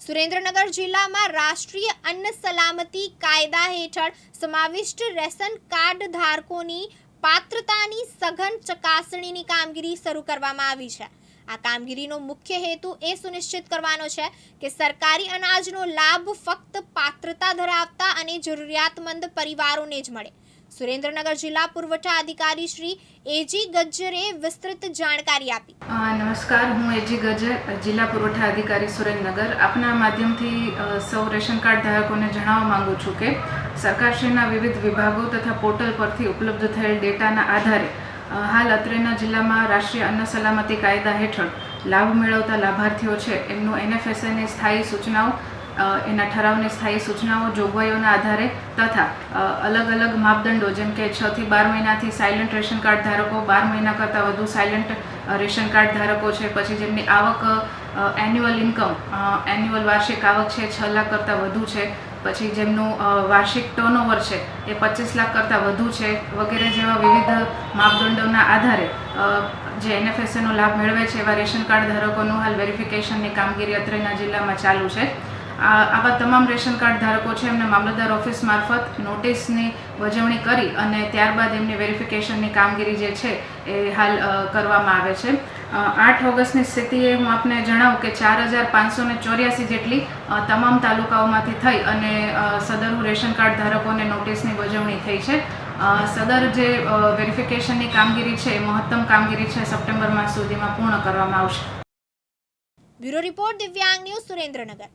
સુરેન્દ્રનગર જિલ્લામાં રાષ્ટ્રીય અન્ન સલામતી કાયદા હેઠળ સમાવિષ્ટ રેશન કાર્ડ ધારકોની પાત્રતાની સઘન ચકાસણીની કામગીરી શરૂ કરવામાં આવી છે. આ કામગીરીનો મુખ્ય હેતુ એ સુનિશ્ચિત કરવાનો છે કે સરકારી અનાજનો લાભ ફક્ત પાત્રતા ધરાવતા અને જરૂરિયાતમંદ પરિવારોને જ મળે. સુરેન્દ્રનગર જિલ્લા પુરવઠા અધિકારી શ્રી એજી ગજ્જરે વિસ્તૃત જાણકારી આપી. નમસ્કાર, હું એજી ગજર જિલ્લા પુરવઠા અધિકારી સુરેન્દ્રનગર. આપના માધ્યમથી સૌ રેશન કાર્ડ ધારકોને જણાવવા માંગુ છું કે, સરકારશ્રીના વિવિધ વિભાગો તથા પોર્ટલ પરથી ઉપલબ્ધ થયેલ ડેટાના આધારે હાલ અત્રેના જિલ્લામાં રાષ્ટ્રીય અન્ન સલામતી કાયદા હેઠળ લાભ મેળવતા લાભાર્થીઓ છે. એમનું એનએફએસએની સ્થાયી સૂચનાઓ એના ઠરાવની સ્થાયી સૂચનાઓ, જોગવાઈઓના આધારે તથા અલગ અલગ માપદંડો જેમ કે છ થી બાર મહિનાથી સાયલન્ટ રેશન કાર્ડ ધારકો, બાર મહિના કરતાં વધુ સાયલન્ટ રેશન કાર્ડ ધારકો છે. પછી જેમની આવક એન્યુઅલ ઇન્કમ એન્યુઅલ વાર્ષિક આવક છે છ લાખ કરતાં વધુ છે. પછી જેમનું વાર્ષિક ટર્નઓવર છે એ પચીસ લાખ કરતાં વધુ છે વગેરે જેવા વિવિધ માપદંડોના આધારે જે એનએફએસએનો લાભ મેળવે છે એવા રેશન કાર્ડ ધારકોનું હાલ વેરિફિકેશનની કામગીરી અત્રેના જિલ્લામાં ચાલુ છે. આવા તમામ રેશન કાર્ડ ધારકો છે, એમને મામલતદાર ઓફિસ મારફત નોટિસની વજવણી કરી અને ત્યારબાદ એમની વેરિફિકેશનની કામગીરી જે છે એ હાલ કરવામાં આવે છે. આઠ ઓગસ્ટની સ્થિતિએ હું આપને જણાવું કે ચાર હજાર પાંચસો ને ચોર્યાસી જેટલી તમામ તાલુકાઓમાંથી થઈ અને સદરનું રેશન કાર્ડ ધારકોને નોટિસની વજવણી થઈ છે. સદર જે વેરિફિકેશનની કામગીરી છે એ મહત્તમ કામગીરી છે, સપ્ટેમ્બર માસ સુધીમાં પૂર્ણ કરવામાં આવશે. Bureau report Divyang news Surendranagar.